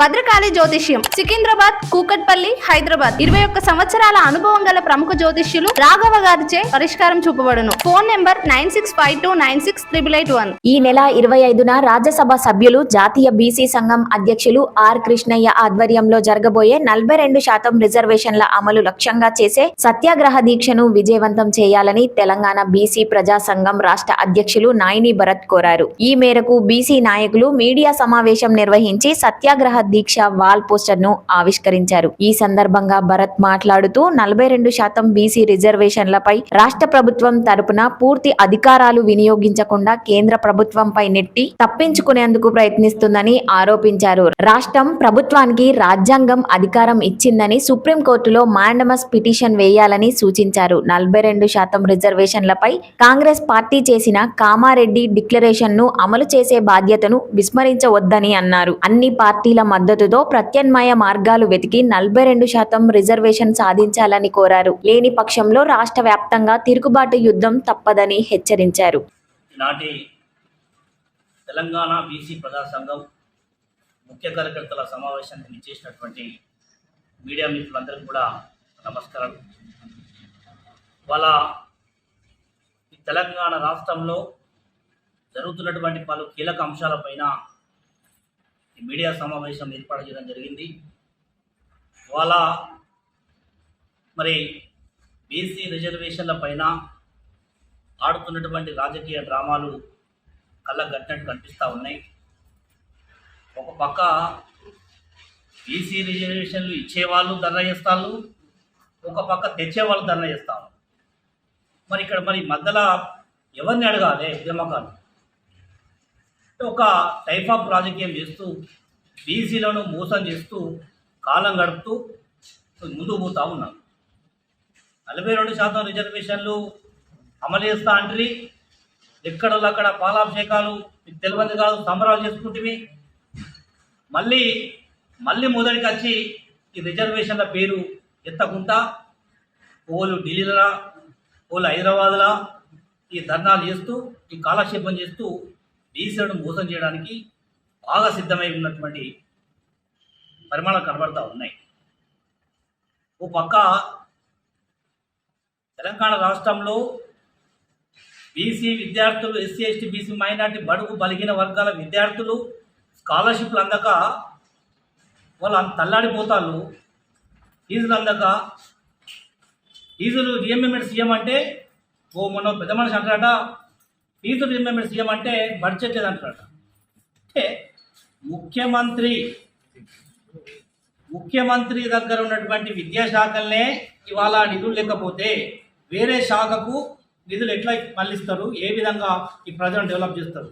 భద్రకాళి జ్యోతిష్యం సికింద్రాబాద్ కూకట్పల్లి హైదరాబాద్. ఇరవై ఒక్క సంవత్సరాల అనుభవం గల ప్రముఖ జ్యోతిష్యులు రాఘవ గారిచే పరిష్కారం చూపబడును. Phone number nine six five two nine six triple eight one. ఈ నెల ఇరవై ఐదున రాజ్యసభ సభ్యులు జాతీయ బీసీ సంఘం అధ్యక్షులు ఆర్ కృష్ణయ్య ఆధ్వర్యంలో జరగబోయే నలభై రెండు శాతం రిజర్వేషన్ల అమలు లక్ష్యంగా చేసే సత్యాగ్రహ దీక్షను విజయవంతం చేయాలని తెలంగాణ బీసీ ప్రజా సంఘం రాష్ట్ర అధ్యక్షులు నాయిని భరత్ కోరారు. ఈ మేరకు బీసీ నాయకులు మీడియా సమావేశం నిర్వహించి సత్యాగ్రహ దీక్ష వాల్ పోస్టర్ను ఆవిష్కరించారు. ఈ సందర్భంగా భరత్ మాట్లాడుతూ నలభై రెండు శాతం బీసీ రిజర్వేషన్లపై రాష్ట్ర ప్రభుత్వం తరపున పూర్తి అధికారాలు వినియోగించకుండా కేంద్ర ప్రభుత్వంపై నెట్టి తప్పించుకునేందుకు ప్రయత్నిస్తుందని ఆరోపించారు. రాష్ట్రం ప్రభుత్వానికి రాజ్యాంగం అధికారం ఇచ్చిందని సుప్రీంకోర్టులో మాండమస్ పిటిషన్ వేయాలని సూచించారు. నలభై రెండు శాతం రిజర్వేషన్లపై కాంగ్రెస్ పార్టీ చేసిన కామారెడ్డి డిక్లరేషన్ను అమలు చేసే బాధ్యతను విస్మరించవద్దని అన్నారు. అన్ని పార్టీల మద్దతుతో ప్రత్యామ్నాయ మార్గాలు వెతికి నలభై రెండు శాతం రిజర్వేషన్ సాధించాలని కోరారు. లేని పక్షంలో రాష్ట్ర వ్యాప్తంగా తిరుగుబాటు యుద్ధం తప్పదని హెచ్చరించారు. ఈనాటి తెలంగాణ బీసీ ప్రజా సంఘం ముఖ్య కార్యకర్తల సమావేశానికి ఇచ్చేసినటువంటి మీడియా మిత్రులందరికీ కూడా నమస్కారం వాళ్ళ తెలంగాణ రాష్ట్రంలో జరుగుతున్నటువంటి పలు కీలక అంశాలపైన మీడియా సమావేశం ఏర్పాటు చేయడం జరిగింది. వాళ్ళ మరి బీసీ రిజర్వేషన్ల పైన ఆడుతున్నటువంటి రాజకీయ డ్రామాలు కళ్ళ కట్టినట్టు కనిపిస్తూ ఉన్నాయి. ఒక పక్క బీసీ రిజర్వేషన్లు ఇచ్చేవాళ్ళు ధర్నా చేస్తారు ఒక పక్క తెచ్చేవాళ్ళు ధర్నా చేస్తారు మరి ఇక్కడ మరి మధ్యలో ఎవరిని అడగాలి ఉద్యమకాలు ఒక టైప్ ఆఫ్ రాజకీయం చేస్తూ బీసీలను మోసం చేస్తూ కాలం గడుపుతూ ముందుకు పోతూ ఉన్నారు. నలభై రెండు శాతం రిజర్వేషన్లు అమలు చేస్తా అంట్రి ఎక్కడ అక్కడ పాలాభిషేకాలు మీకు తెలియదు కాదు సంబరాలు చేసుకుంటే మళ్ళీ మళ్ళీ మొదటికి వచ్చి ఈ రిజర్వేషన్ల పేరు ఎత్తకుండా ఓలు ఢిల్లీలా ఓలు హైదరాబాద్లా ఈ ధర్నాలు చేస్తూ ఈ కాలక్షేపం చేస్తూ బీసీలను మోసం చేయడానికి బాగా సిద్ధమై ఉన్నటువంటి పరిమాణాలు కనబడతా ఉన్నాయి. ఓ పక్క తెలంగాణ రాష్ట్రంలో బీసీ విద్యార్థులు ఎస్సీ ఎస్టీ బీసీ మైనార్టీ బడుగు బలిగిన వర్గాల విద్యార్థులు స్కాలర్షిప్లు అందక వాళ్ళు అంత తల్లాడిపోతారు ఫీజులు అందక. ఫీజులు రియంబర్మెంట్ సీఎం అంటే ఓ మొన్న పెద్ద మనిషి అంటారట ఫీజు రియంబర్మెంట్ సీఎం అంటే బడ్జెట్ లేదంటారట అంటే ముఖ్యమంత్రి ముఖ్యమంత్రి దగ్గర ఉన్నటువంటి విద్యాశాఖలనే ఇవాళ నిధులు లేకపోతే వేరే శాఖకు నిధులు ఎట్లా మళ్ళిస్తారు? ఏ విధంగా ఈ ప్రజలను డెవలప్ చేస్తారు?